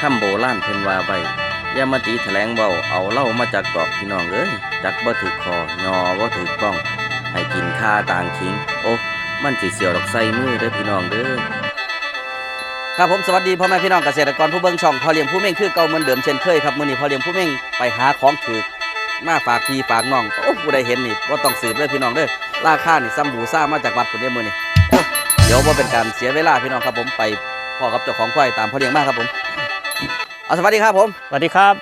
คำโบราณเพิ่นว่าไว้ย่ามาตีแถลงเว้าเอาเหล้ามาจากตอกพี่น้องเอ้ยจักบ่ถึกคอยอบ่ถึกป้อง ให้กินข้าต่างคิง โอ้มันสิเสียวดอกไส้มือเด้อพี่น้องเด้อครับผมสวัสดีพ่อแม่พี่น้องเกษตรกรผู้เบิ่งช่องพอเลี้ยงผู้เม่งคือเก่าเหมือนเดิมเช่นเคยครับมื้อนี้พอเลี้ยงผู้เม่งไปหาของถือมาฝากพี่ฝากน้องโอ้ผู้ใดเห็นนี่บ่ต้องสืบเลยพี่น้องเด้อราคานี่ซ้ำบูซ่ามาจากวัดพุ่นเด้อมื้อนี้เดี๋ยวบ่เป็นการเสียเวลาพี่น้องครับผมไปพ่อกับเจ้าของควายตามพอเลี้ยงมากครับผม เอาสวัสดีครับผม สวัสดีครับ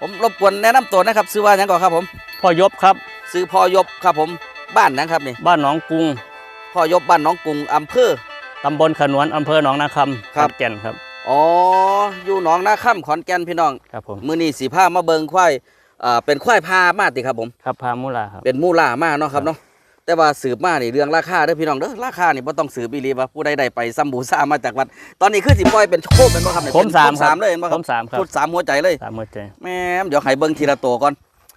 ผมรบกวนแนะนำตัวนะครับชื่อว่าหยังก่อนครับผม พ่อยบครับชื่อพ่อยบครับผม บ้านหยังครับนี่ บ้านหนองกรุง พ่อยบบ้านหน้องกรุงอำเภอตำบลขนวนอำเภอหนองนาคำครับขอนแก่นครับ อ๋อ อยู่หนองนาค่ำขอนแก่นพี่น้อง ครับผม มื้อนี้สีผ้ามาเบิงควายอ่าเป็นควายพามาติครับผม ครับพามุลาครับ เป็นมูล่ามาเนาะครับเนาะ แต่ว่าสืบมานี่เรื่องราคาเด้อพี่น้องเด้อราคานี่บ่ต้องสืบอีหลีว่าผู้ใดได้ไปซัมบูซ่ามาจากวัด ตอนนี้คือสิปล่อยเป็นโคมเป็นบ่ครับเนี่ยผมเป็นสามโคสามเลยเห็นบ่คผรับมสามครับชุดสามหัวใจเลยสามหัวใจแม่มเดี๋ยวให้เบิ่งทีละตัวก่อน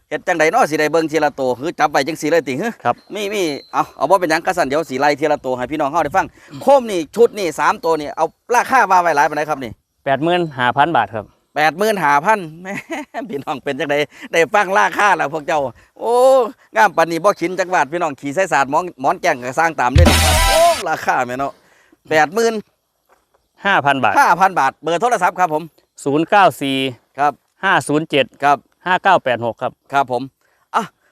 เฮ็ดจังไดเนาะสิได้เบิ่งทีละตัวคือจับไปจังซี่เลยติฮึครับ มีมีเอาเอาบ่เป็นหยังกะสั่นเดี๋ยวสิไล่ทีละตัวให้พี่น้องเฮาได้ฟังโคมนี่ชุดนี่สามตัวนี่เอาราคาว่าไว้หลายปานใดครับนี่แปดหมื่นห้าพันบาทครับ แปดหมื่นหาพันแม่พี่น้องเป็นจังไดได้ฟังราคาแล้วพวกเจ้า โอ้งามปันนี้บ่ขินจักบาทพี่น้องขี่ไส้ศาสตร์หมอนหมอนแก่งก็สร้างตามได้นะครับโอ้ราคาแม่เนาะแปดหมื่นห้าพันบาทห้าพันบาท เบอร์โทรศัพท์ครับผมศูนย์เก้าสี่ครับห้าศูนย์เจ็ดครับห้าเก้าแปดหกครับครับผมอะ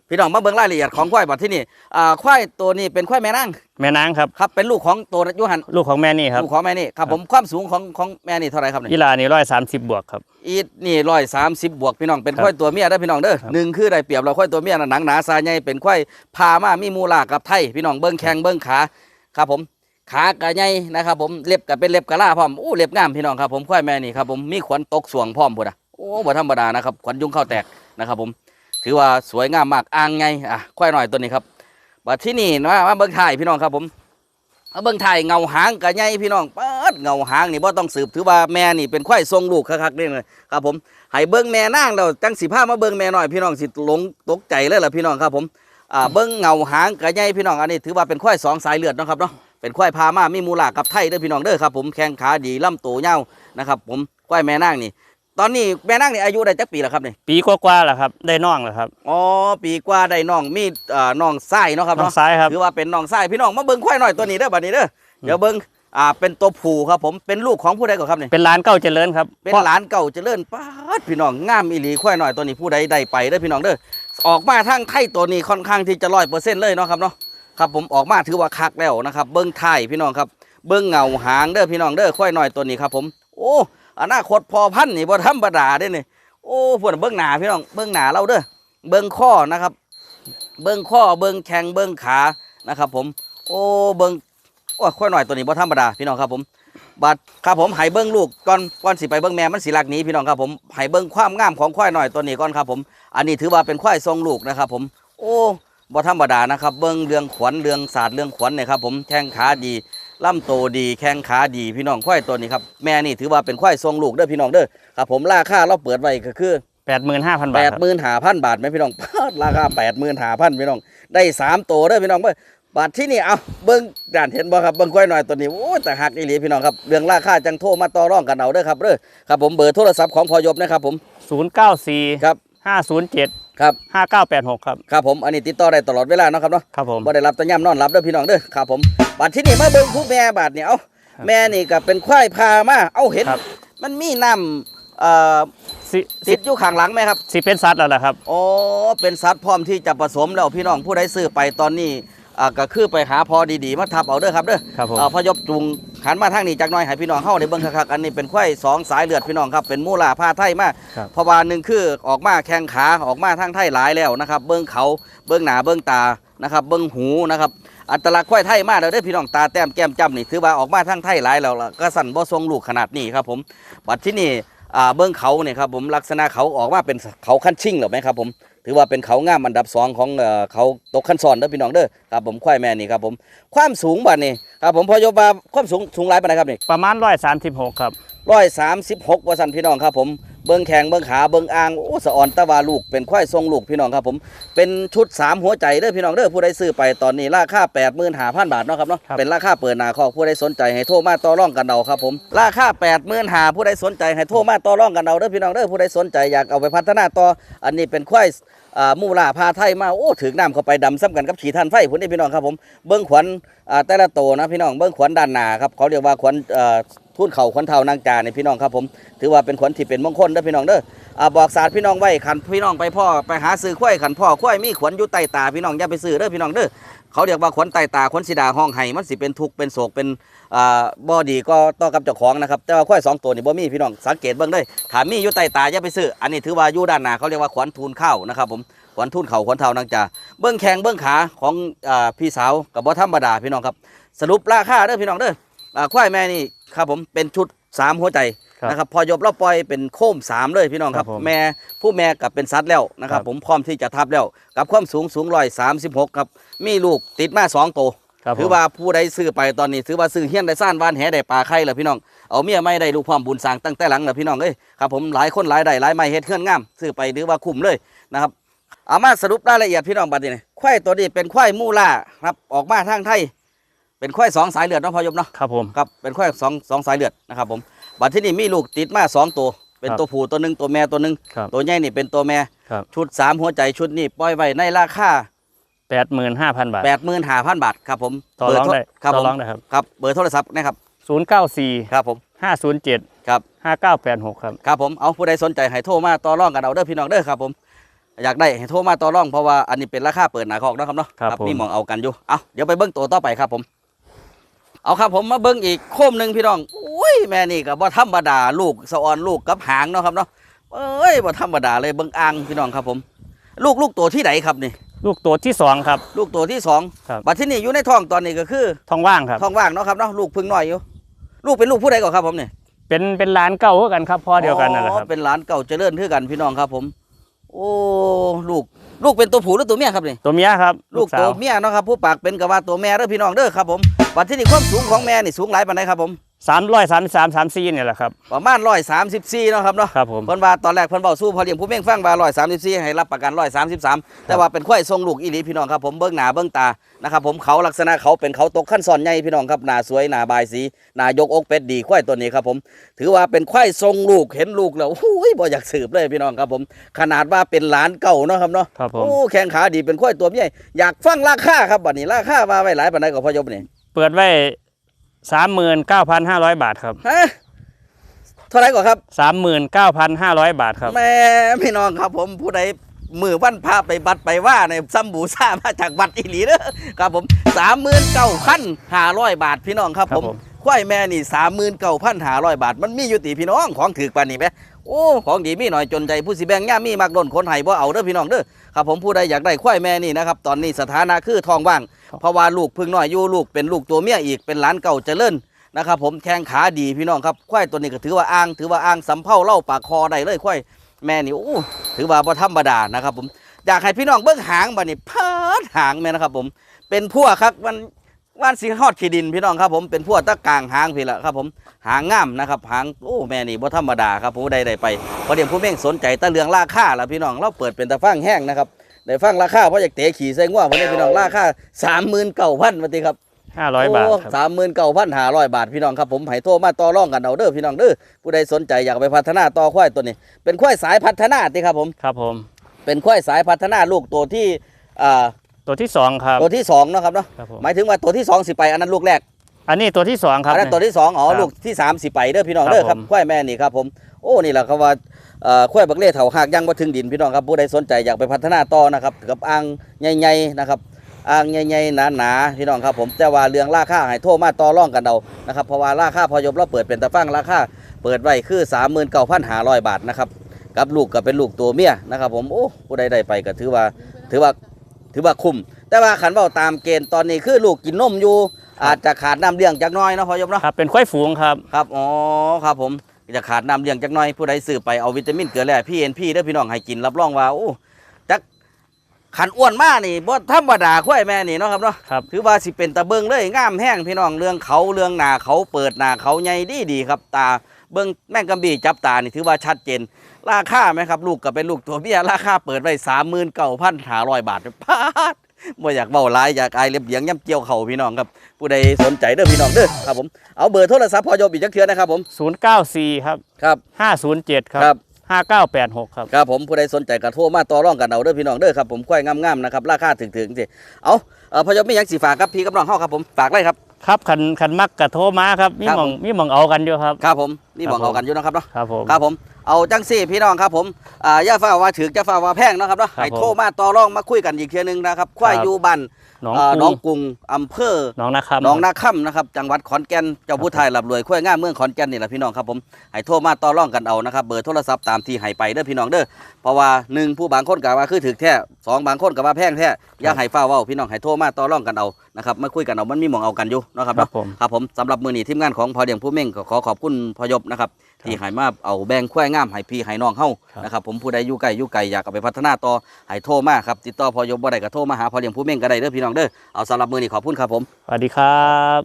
พี่น้องมาเบิ่งรายละเอียดของควายบัดที่นี่อ่าควายตัวนี้เป็นควายแม่นางแม่นางครับครับเป็นลูกของตัวยูหันลูกของแม่นี่ครับลูกของแม่นี่ครับผมความสูงของของแม่นี่เท่าไหรครับเนี่ยกีฬานี่ร้อยสามสิบบวกครับอีดนี่ร้อยสามสิบบวกพี่น้องเป็นครับควายตัวเมียได้อพี่น้องเด้อครับหนึ่งคือได้เปรียบเราควายตัวเมียน่ะหนังหนาซาใหญ่เป็นควายพามามีมูลากับไทยพี่น้องเบิ้งแข้งเบิ้งขาครับผมขากระใหญ่นะครับผมเล็บก็เป็นเล็บกะลาพร้อมอู้เล็บงามพี่น้องครับผมควายแม่นี่ครับผมมีขวัญตกสวงพร้อมพุ่นอะโอ้บ่ธรรมดานะครับขวัญยุงเข้าแตกนะครับผม ถือว่าสวยงามมากอ่างไงอะควายหน่อยตัวนี้ครับบัดที่นี่มามาเบิ้งถ่ายพี่น้องครับผมเอาเบิ่งไทยเงาหางกะใหญ่พี่น้องเปิดเงาหางนี่บ่ต้องสืบถือว่าแม่นี่เป็นควายทรงลูกคักๆนี่เลยครับผมให้เบิ่งแม่นางแล้วจังสิพามาเบิ่งแม่หน้อยพี่น้องสิหลงตกใจเลยล่ะพี่น้องครับผมอ่าเบิ่งเงาหางกะใหญ่พี่น้องอันนี้ถือว่าเป็นควายสองสายเลือดนะครับเนาะเป็นควายพามามีมูลากับไทยเด้อพี่น้องเด้อครับผมแข้งขาดีลำตัวยานะครับผมควายแม่นางนี่ ตอนนี้แม่นางนี่อายุได้จักปีแล้วครับนี่ปีกว่าๆแหละครับ ได้น้องแล้วครับ อ๋อปีกว่าได้น้องมีอ่าน้องไส้เนาะครับน้องเนาะซ้ายครับถือว่าเป็นน้องไส้พี่น้องมาเบิ่งควายน้อยตัวนี้เด้อบัดนี้เด้อเดี๋ยวเบิ่งอ่าเป็นตัวผู้ครับผมเป็นลูกของผู้ใดก่อนครับนี่เป็นร้านเก้าเจริญครับเป็นพ่อหลานเก่าเจริญป้าดพี่น้องงามอีหลีควายน้อยตัวนี้ผู้ใดได้ไปเด้อพี่น้องเด้อออกมาทางไทยตัวนี้ค่อนข้างที่จะร้อยเปอร์เซ็นต์เลยเนาะครับเนาะครับผมออกมาถือว่าคักแล้วนะครับ เบิ้งไทยพี่น้องครับ เบิ้งเงาหางเด้อพี่น้องเด้อควายน้อยตัวนี้ครับผม โอ้ อนาคตพอพันธุ์นี่บ่ธรรมดาเด้นี่โอ้พวกเบิ้งหนาพี่น้องเบิ้งหนาเราเด้อเบิ้งข้อนะครับ เบิ้งข้อเบิ้งแข้งเบิ้งขานะครับ ผม โอ้เบิ้งโอ้ควายน้อยตัวนี้บ่ธรรมดาพี่น้องครับผมบัดครับผมให้เบิ้งลูกก่อนก่อนสิไปเบิ้งแม่มันสิลักนี้พี่น้องครับผมให้เบิ้งความงามของควายหน่อยตัวนี้ก่อนครับผม อันนี้ถือว่าเป็นควายทรงลูกนะครับ ผม โอ้บ่ธรรมดานะครับ เบิ้งเรื่องขวัญเรื่องศาสตร์เรื่องขวัญเนี่ยครับผมแข้งขาดี ลำโตดีแข้งขาดีพี่น้องควายตัวนี้ครับแม่นี่ถือว่าเป็นควายทรงลูกเด้อพี่น้องเด้อครับผมราคาเราเปิดไว้ก็คือแปดหมื่นห้าพันบาแปทดครับหมื่นห้าพันบาทไหมพี่น้องราคาแปดหมื่นห้าพันพี่น้องได้สามตัวเด้อพี่น้องเบ้อบาทที่นี่เอาเบิ้งด่านเห็นบ่ครับเบิ้งก้อยหน่อยตัวนี้โอ้ยแต่หักอีหลีพี่น้องครับเรื่องราคาจังโทรมาต่อรองกันเอาเด้อครับเด้อครับผมเบอร์โทรศัพท์ของพอยบนะครับผมศูนย์เก้าสี่ครับห้าศูนย์เจ็ด ครับห้าเก้าแปดหกครับครับผมอันนี้ติดต่อได้ตลอดเวลาเนาะครับเนาะครับผมบ่ได้รับแตะย่ำนอนรับเด้อพี่น้องเด้อครับผมบาทที่นี่มาเบิ้งผู้แม่บาทเนี่ยเอาครับแม่นี่ก็เป็นควายพามาเอาเห็นครับมันมีน้ำเอ่อสิติสิดอยู่ข้างหลังไหมครับสิเป็นสัตว์แล้วล่ะครับอ๋อเป็นสัตว์พร้อมที่จะผสมแล้วพี่น้องผู้ใดซื้อไปตอนนี้ อ่าก็คือไปหาพอดีๆมาทับเอาเด้อครับเด้อครับผมอ่าพอยบจุงขันมาทางนี้จักหน่อยให้พี่น้องเฮาได้เบิ่งคักๆอันนี้เป็นควายสองสายเลือดพี่น้องครับเป็นมูลาผ้าไทยมาครับเพราะว่าหนึ่งคือออกมาแข้งขาออกมาทางไทยหลายแล้วนะครับ เบิ่งเขาเบิ่งหน้าเบิ่งตานะครับ เบิ่งหูนะครับอัตลักษณ์ควายไทยมาแล้วเด้อพี่น้องตาแต้มแก้มจ้ำนี่ถือว่าออกมาทางไทยหลายแล้วล่ะก็สั่นบ่ทรงลูกขนาดนี้ครับผมบัดที่นี่อ่าเบื้องเขาเนี่ยครับผมลักษณะเขาออกมาเป็นเขาขั้นชิ่งหรือไหมครับผม ถือว่าเป็นเขางามอันดับสองของเอ่อเขาตกขั้นซ้อนเด้อพี่น้องเด้อครับผมควายแม่นี่ครับผมความสูงบัดนี่ครับผมพอยบาความสูงสูงหลายปานใดครับนี่ประมาณร้อยสามสิบหกครับร้อยสามสิบหกว่าสันพี่น้องครับผม เบิ้งแข้งเบิ้งขาเบิ้งอ่างโอ้สะอ่อนตะวาลูกเป็นควายทรงลูกพี่น้องครับผมเป็นชุดสามหัวใจเด้อพี่น้องเด้อผู้ใดซื้อไปตอนนี้ราคา85,000บาทเนาะครับเนาะครับเป็นราคาเปิดหน้าคอกผู้ใดสนใจให้โทรมาต่อรองกันเอาครับผมราคา85,000ผู้ใดสนใจให้โทรมาต่อรองกันเอาเด้อพี่น้องเด้อผู้ใดสนใจอยากเอาไปพัฒนาต่ออันนี้เป็นควายอ่ามูลาพาไทยมาโอ้ถึงน้ำเข้าไปดำซ้ำกันกับขี่ทันไฟพุ่นนี่พี่น้องครับผมเบิ้งขวัญอ่าแต่ละโตวนะพี่น้องเบิ้งขวัญด้านหน้าครับเขาเรียกว่าขวัญเอ่อ ทุ่นเข่าขวัญเท้านางจาในพี่น้องครับผม ถือว่าเป็นขวัญที่เป็นมงคลเด้อพี่น้องเด้ออ่าบอกศาสตร์พี่น้องไว้ขันพี่น้องไปพ่อไปหาซื้อควายขันพ่อควายมีขวัญอยู่ใต้ตาพี่น้องอย่าไปซื้อเด้อพี่น้องเด้อเขาเรียกว่าขวัญใต้ตาขวัญสีดาห้องไห้มันสิเป็นทุกข์เป็นโศกเป็นอ่าบ่ดีก็ต่อกับเจ้าของนะครับแต่ว่าควายสองตัวนี่บ่มีพี่น้องสังเกตเบิ่งเด้อถ้ามีอยู่ใต้ตาอย่าไปซื้ออันนี้ถือว่าอยู่ด้านหน้าเขาเรียกว่าขวัญทูลข้าวนะครับผมขวัญทูลเข่าขวัญเท้านางจ่าเบิ้งแข้งเบิ้งขาของอ่าพี่สาวกับบ่ธรรมดาพี่น้องครับ สรุปราคาเด้อพี่น้องเด้อ ควายแม่นี่ครับผมเป็นชุดสามหัวใจครับนะครับพอยบเราปล่อยเป็นโค้มสามเลยพี่น้องครัครับบผมแม่ผู้แม่กับเป็นสัตว์แล้วนะครับครับ ผมพร้อมที่จะทับแล้ว กับความสูงสูงร้อยสามสิบหกครับ มีลูกติดมาสองตัวครับผมถือว่าผู้ใดซื้อไปตอนนี้ถือว่าซื้อเฮี้ยนได้ซ่านวานแหได้ปลาไข่แล้วพี่น้องเอาเมียไม่ได้ลูกพร้อมบุญสร้างตั้งแต่หลังแล้วพี่น้องเอ้ยครับผมหลายคนหลายได้หลายไม่เฮ็ดเฮือนงามซื้อไปถือว่าคุ้มเลยนะครับเอามาสรุปรายละเอียดพี่น้องบัดนี้ควายตัวนี้เป็นควายมูล่าครับออกมาทางไทย เป็นควายสองสายเลือดเนาะพอยบเนาะครับผมครับเป็นควายสองสองสายเลือดนะครับผมบัดที่นี่มีลูกติดมาสองตัว เป็นครับตัวผู้ตัวหนึ่งตัวแม่ตัวหนึ่งครับตัวใหญ่นี่เป็นตัวแม่ครับชุดสามหัวใจชุดนี้ปล่อยไว้ในราคาแปดหมื่นห้าพันบาทแปดหมื่นห้าพันบาทครับผมต่อรองได้ครับต่ผอมรองได้ครับครับเบอร์โทรศัพท์นะครับศูนย์เก้าสี่ครับผมห้าศูนย์เจ็ดครับห้าเก้าแปดหกครับครับผมเอาผู้ใดสนใจให้โทรมาต่อรองกันเอาเด้อพี่น้องเด้อครับผมอยากได้ให้โทรมาต่อรองเพราะว่าอันนี้เป็นราคาเปิดหนาคอกเนาะครับเนาะครับผมมีหมองเอากันอยู่เอาเดี๋ยวไปเบิ้งตัวต่อไปครับผม เอาครับผมมาเบิ้งอีกโคมหนึ่งพี่น้องอุ้ยแม่นี่ก็บ่ธรรมดาลูกสะออนลูกกับหางเนาะครับเนาะเอ้ยบ่ธรรมดาเลยเบิ้งอ่างพี่น้องครับผม ลูกลูกตัวที่ไหนครับนี่ ลูกตัวที่สองครับ ลูกตัวที่สองครับบัดที่นี่อยู่ในท้องตอนนี้ก็คือท้องว่างครับท้องว่างเนาะครับเนาะลูกเพึ่งน้อยอยู่ ลูกเป็นลูกผู้ใดก่อนครับผมเนี่ยเป็นเป็นร้านเก่าเหมือนกันครับพ่อเดียวกันนั่นแหละครับเป็นหลานเก่าเจริญคือกันพี่น้องครับผม โอ้ลูก ลูกเป็นตัวผู้หรือตัวเมียครับนี่ตัวเมียครับลูกสาตัววเมียเนาะครับผู้ปากเป็นกับว่าตัวแม่เด้อพี่น้องเด้อครับผมบัดที่นี่ความสูงของแม่นี่สูงหลายปานใดครับผม สามร้อยสามสามสามสี่เนี่ยแหละครับ ประมาณร้อยสามสิบสี่เนาะครับเนาะครับผมเพิ่นว่าตอนแรกเพิ่นเบาสู้พอเลี้ยงผู้เม่งฟังว่าร้อยสามสิบสี่ให้รับประกันร้อยสามสิบสามแต่ว่าเป็นควายทรงลูกอีหลีพี่น้องครับผมเบิ้งหน้าเบิ้งตานะครับผมเขาลักษณะเขาเป็นเขาตกขั้นซ้อนใหญ่พี่น้องครับหน้าสวยหน้าบายสีหน้ายกอกเป็ดดีควายตัวนี้ครับผม ถือว่าเป็นควายทรงลูกเห็นลูกแล้วอุ้ยบ่อยากสืบเลยพี่น้องครับผม ขนาดว่าเป็นหลานเก่าเนาะครับเนาะครับผมโอ้แข้งขาดีเป็นควายตัวใหญ่อยากฟังราคาครับบัดนี้ราคาว่าไว้หลายปานใดก็พอยบนี่เปิดไว้ สามหมื่นเก้าพันห้าร้อยบาทครับฮะเท่าไหร่ก่อนครับสามหมื่นเก้าพันห้าร้อยบาทครับ แม่พี่น้องครับผมผู้ใดมือวันพาไปบัดไปว่าในซัมบูซ่ามาจากบัดอีหลีเด้อครับผมสามหมื่นเก้าพันห้าร้อยบาทพี่น้องครับครัผบมผม ควายแม่นี่สามหมื่นเก้าพันห้าร้อยบาท มันมีอยู่ตีพี่น้องของถือปานนี้ไหม โอ้ของดีมีหน่อยจนใจผู้สิแบงย่ามีมักล้นคนไห้บ่เอาเด้อพี่น้องเด้อครับผมผู้ใดอยากได้ควายแม่นี่นะครับตอนนี้สถานะคือทองว่าง เพราะว่าลูกเพึ่งน้อยอยู่ลูกเป็นลูกตัวเมียอีกเป็นหลานเก่าเจริญนะครับผมแข้งขาดีพี่น้องครับควายตัวนี้ก็ถือว่าอ้าง ถือว่าอ้างสำเภาเล่าปากคอได้เลยควายแม่นี่โอ้ถือว่าบ่ธรรมดานะครับผมอยากให้พี่น้องเบิ่งหางบัดนี้พาดหางแม่นะครับผมเป็นพวกครับมัน ว่านสิฮอดขี้ดินพี่น้องครับผมเป็นพวกตะกลางหางพี่ละครับผมหางงามนะครับหางโอ้แม่นี่บ่ธรรมดาครับผู้ใดได้ไปเพราะเดี๋ยวผู้เม่งสนใจตะเรืองราคาละพี่น้องเราเปิดเป็นตะฟังแห้งนะครับได้ฟังราคาเพราะอยากเตะขี่ใส่ง่วงวันนี้พี่น้องราคาสามหมื่นเก้าพันมาติครับห้าร้อยบาทครับสามหมื่นเก้าพันห้าร้อยบาทพี่น้องครับผมให้โทรมาต่อรองกันเอาเด้อพี่น้องเด้อผู้ใดสนใจอยากไปพัฒนาต่อควายตัวนี้ เป็นควายสายพัฒนาติครับผมครับผม เป็นควายสายพัฒนาลูกตัวที่อ่า ตัวที่สองครับ ตัวที่สองเนาะครับเนาะครับผม หมายถึงว่าตัวที่สองสิไปอันนั้นลูกแรกอันนี้ตัวที่สองครับ อันนั้นตัวที่สองอ๋อครับลูกที่สามสิไปเด้อพี่น้องครับเด้อครับผม ควายแม่นี่ครับผมโอ้นี่แหละครับว่าเอ่อควายบักเล่เถาหากยังมาถึงดินพี่น้องครับผู้ใดสนใจอยากไปพัฒนาต่อนะครับกับอ่างใหญ่ๆนะครับอ่างใหญ่ๆหนาๆพี่น้องครับผมแต่ว่าเรื่องราคาให้โทรมาต่อรองกันเอานะครับเพราะว่าราคาพอยบเราเปิดเป็นตะฟังราคาเปิดไว้คือ 39,500 บาทนะครับกับลูกก็เป็นลูกตัวเมียนะครับผมโอ้ผู้ใดได้ไปก็ถือว่าถือว่า ถือว่าคุ้มแต่ว่าขันเบาตามเกณฑ์ตอนนี้คือลูกกินนมอยู่ อาจจะขาดน้ำเลี้ยงจักหน้อยเนาะพอยบเนาะครับเป็นควายฝูงครับครับอ๋อครับผมจะขาดน้ำเลี้ยงจักหน่อยผู้ใดซื้อไปเอาวิตามินเกลือแร่พี่เอ็นพี่เด้อพี่น้องให้กินรับรองว่าโอ้จักขันอ้วนมากนี่บ่ธรรมดาควายแม่นี่เนาะครับเนาะครับถือว่าสิเป็นตะเบิงเลยงามแห้งพี่น้องเรื่องเขาเรื่องหนาเขาเปิดหนาเขาใหญ่ดีดีครับตา เบิ้งแม่งกำบีจับตานี่ถือว่าชัดเจน ราคาไหมครับ ลูกก็เป็นลูกตัวเบี้ยราคาเปิดไว้สามหมื่นเก้าพันห้าร้อยบาทพาดบ่อยากเบาหลายอยากอายเล็บเบียงย่ำเกี่ยวเข่าพี่น้องครับ ผู้ใดสนใจเด้อพี่น้องเด้อครับผมเอาเบอร์โทรศัพท์พอยมอีกจักเทือนะครับผม094 ครับ ครับ507ครับครับ5986 ครับ ครับผมผู้ใดสนใจก็โทรมาต่อรองกันเอาเด้อพี่น้องเด้อครับผมควายงามๆนะครับราคาถึงๆสิเอาเอ่อพอยมไม่ยังสีฝากครับพี่กับน้องเฮาครับผมฝากเลยครับ ครับคันคันมักกะโทรมาครับมีครับหมองผมมีหมองเอากันอยู่ครับ ครับผมนี่บอกครับผมเอากันอยู่นะครับเนาะครับผม ครับผม เอาจังซี่พี่น้องครับผมอ่าอย่าฟ้าว่าถือจะฟ้าว่าแพงเนาะครับเนาะครับให้โทรมาต่อรองมาคุยกันอีกเทียหนึงนะครับควายครับ อยู่บ้านหน้องเอ่อกน้รุองงกรุงอำเภอ หน้องนะครับหน้องนาค่ำนะครับจังหวัดขอนแก่นเจ้าผู้ไทยหลับรวยควายง่ามเมืองขอนแก่นนี่แหละพี่น้องครับผมให้โทรมาต่อรองกันเอานะครับเบอร์โทรศัพท์ตามที่ให้ไปเด้อพี่น้องเด้อเพราะว่าหนึ่งผู้บางคนก็ว่าคือถือแท้สองบางคนก็ว่าแพงแท้อย่าให้ฟ้าเว้าพี่น้องให้โทรมาต่อรองกันเอานะครับมาคุยกันเอามันมีหมองเอากันอยู่เนาะครับครัเนาะบผมครับผมสำหรับมือนี้ทีมงานของพอเดียงผู้เม่งก็ขอขอบคุณพอยบนะครับที่ให้มาเอาแบ่งควายงามให้พี่ให้น้องเฮาครับนะครับผมผู้ใดอยู่ไกลอยู่ไกลอยากเอาไปพัฒนาต่อให้โทรมาครับติดต่อพอยบบ่ได้ก็โทรมาหาพอเดียงผู้เม่งก็ได้เด้อพี่น้องเด้อเอาสำหรับมือนี้ขอบคุณครับผมสวัสดีครับ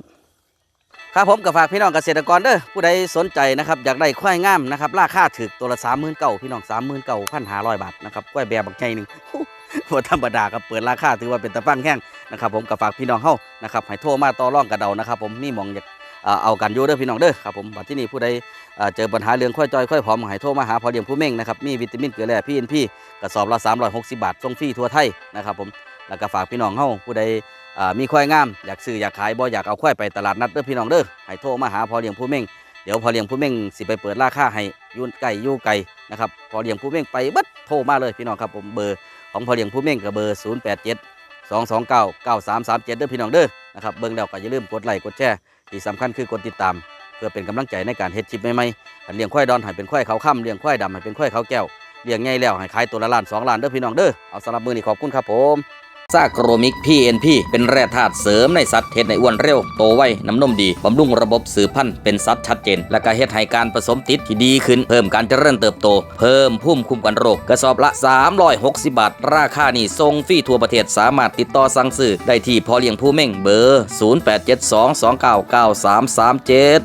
ครับผมก็ฝากพี่น้องเกษตรกรเด้อผู้ใดสนใจนะครับอยากได้ควายงามนะครับราคาถึกตัวละสามหมื่นเก้าพี่น้องสามหมื่นเก้าพันห้าร้อยบาทนะครับควายแบบบักใหญ่หนึ่งหัวธรรมดาครับเปิดราคาถือว่าเป็นตะฟังแห้งนะครับผมก็ฝากพี่น้องเฮานะครับให้โทรมาต่อรองกันเดานะครับผมมีหมองอยาก เอากันอยู่เด้อพี่น้องเด้อครับผมบัดที่นี่ผู้ใดเจอปัญหาเรื่องควายจอยควายผอมให้โทรมาหาพอเดียงผู้เม่งนะครับมีวิตามินเกลือแร่พีเอ็นพีกระสอบละ360 บาทส่งฟรีทั่วไทยนะครับผมแล้วก็ฝากพี่น้องเฮาผู้ใดมีควายงามอยากซื้ออยากขายบ่อยากเอาควายไปตลาดนัดเด้อพี่น้องเด้อให้โทรมาหาพอเลี้ยงผู้เม่งเดี๋ยวพอเลี้ยงผู้เม่งสิไปเปิดราคาให้ยุ่นไก่ยู่ไก่นะครับพอเลี้ยงผู้เม่งไปบัดโทรมาเลยพี่น้องครับผมเบอร์ของพอเลี้ยงผู้เม่งกับเบอร์ 0 8 7 2 2 9 9 3 3 7เด้อพี่น้องเด้อนะครับเบิ่งแล้วก็อย่าลืมกดไลค์กดแชร์ ที่สำคัญคือกดติดตาม เพื่อเป็นกำลังใจในการเฮ็ดชิปใหม่ๆเลี้ยงควายดอนให้เป็นควายเขาค่ำเลี้ยงควายดำให้เป็นควายเขาแก้วเลี้ยงง่ายแล้วให้ขายตัวละล้านสองล้านเด้อพี่น้องเด้อเอาสำหรับมือนี้ขอบคุณครับผม ซากโรมิก PNP เป็นแร่ธาตุเสริมในสัตว์เฮ็ดในอ้วนเร็ว โตไวน้ำนมดี บำรุงระบบสืบพันธุ์เป็นสัตว์ชัดเจน และก็เฮ็ดให้การผสมติดที่ดีขึ้น เพิ่มการเจริญเติบโต เพิ่มภูมิคุ้มกันโรค กระสอบละ 360 บาท ราคานี่ทรงฟรีทั่วประเทศสามารถติดต่อสั่งซื้อได้ที่พอเลี้ยงผู้เม่งเบอร์ 0872299337